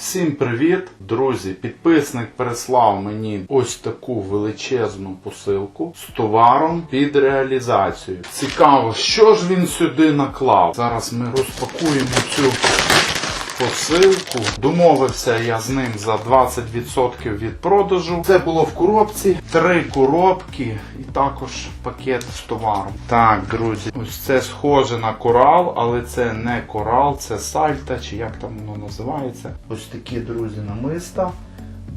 Всім привіт, друзі! Підписник переслав мені ось таку величезну посилку з товаром під реалізацію. Цікаво, що ж він сюди наклав. Зараз ми розпакуємо цю посилку. Домовився я з ним за 20% від продажу. Це було в коробці, три коробки і також пакет з товаром. Так, друзі, ось це схоже на корал, але це не корал, це сальта, чи як там воно називається. Ось такі, друзі, намиста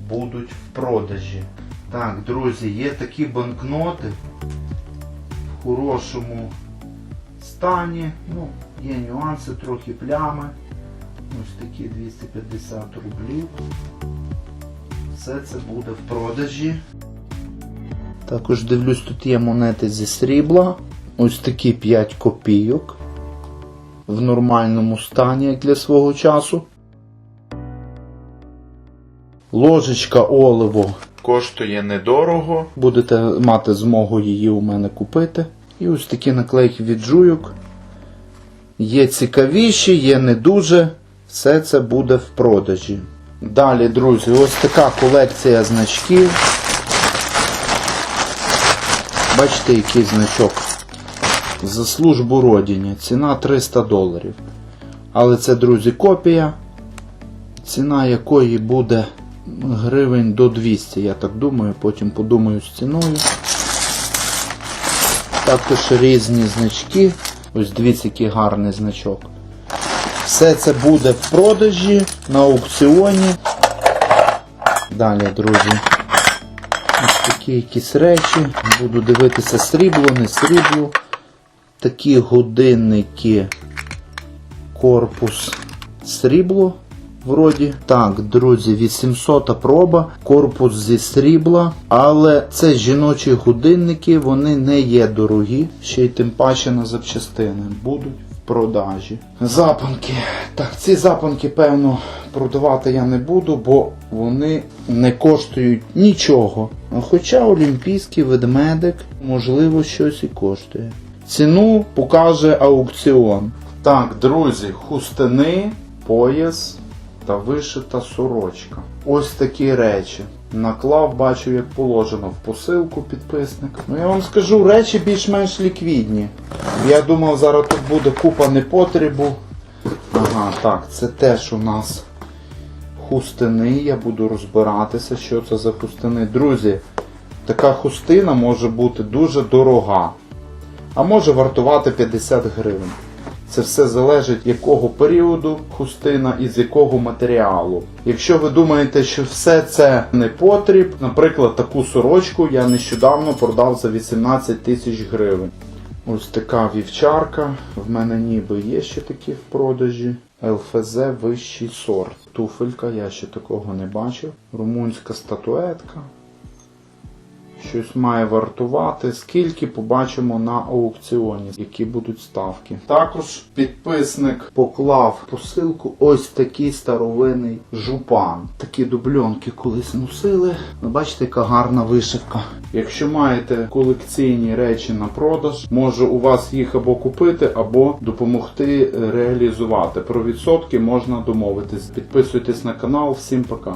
будуть в продажі. Так, друзі, є такі банкноти в хорошому стані. Ну, є нюанси, трохи плями. Ось такі 250 рублів. Все це буде в продажі. Також дивлюсь, тут є монети зі срібла. Ось такі 5 копійок. В нормальному стані, як для свого часу. Ложечка оливо коштує недорого. Будете мати змогу її у мене купити. І ось такі наклейки від жуйок. Є цікавіші, є не дуже. Все це буде в продажі. Далі, друзі, ось така колекція значків. Бачите, який значок. За службу родині. Ціна 300 доларів. Але це, друзі, копія. Ціна якої буде гривень до 200, я так думаю, потім подумаю з ціною. Також різні значки. Ось дивіться, який гарний значок. Все це буде в продажі на аукціоні. Далі, друзі. Ось такі якісь речі. Буду дивитися срібло, не срібло. Такі годинники. Корпус срібло. Вроді. Так, друзі, 800 проба, корпус зі срібла, але це жіночі годинники, вони не є дорогі, ще й тим паче на запчастини будуть продажі. Запанки. Так, ці запанки, певно, продавати я не буду, бо вони не коштують нічого. Хоча олімпійський ведмедик, можливо, щось і коштує. Ціну покаже аукціон. Так, друзі, хустини, пояс та вишита сорочка. Ось такі речі. Наклав, бачу, як положено в посилку підписник. Ну я вам скажу, речі більш-менш ліквідні. Я думав, зараз тут буде купа непотребу. Ага, так, це теж у нас хустини. Я буду розбиратися, що це за хустини. Друзі, така хустина може бути дуже дорога. А може вартувати 50 гривень. Це все залежить якого періоду хустина і з якого матеріалу. Якщо ви думаєте, що все це не потріб, наприклад, таку сорочку я нещодавно продав за 18 тисяч гривень. Ось така вівчарка. В мене ніби є ще такі в продажі. ЛФЗ вищий сорт. Туфелька, я ще такого не бачив. Румунська статуетка щось має вартувати, скільки побачимо на аукціоні, які будуть ставки. Також підписник поклав посилку ось такий старовинний жупан. Такі дубльонки колись носили. Ну, Бачите, яка гарна вишивка. Якщо маєте колекційні речі на продаж, може у вас їх або купити, або допомогти реалізувати. Про відсотки можна домовитись. Підписуйтесь на канал. Всім пока.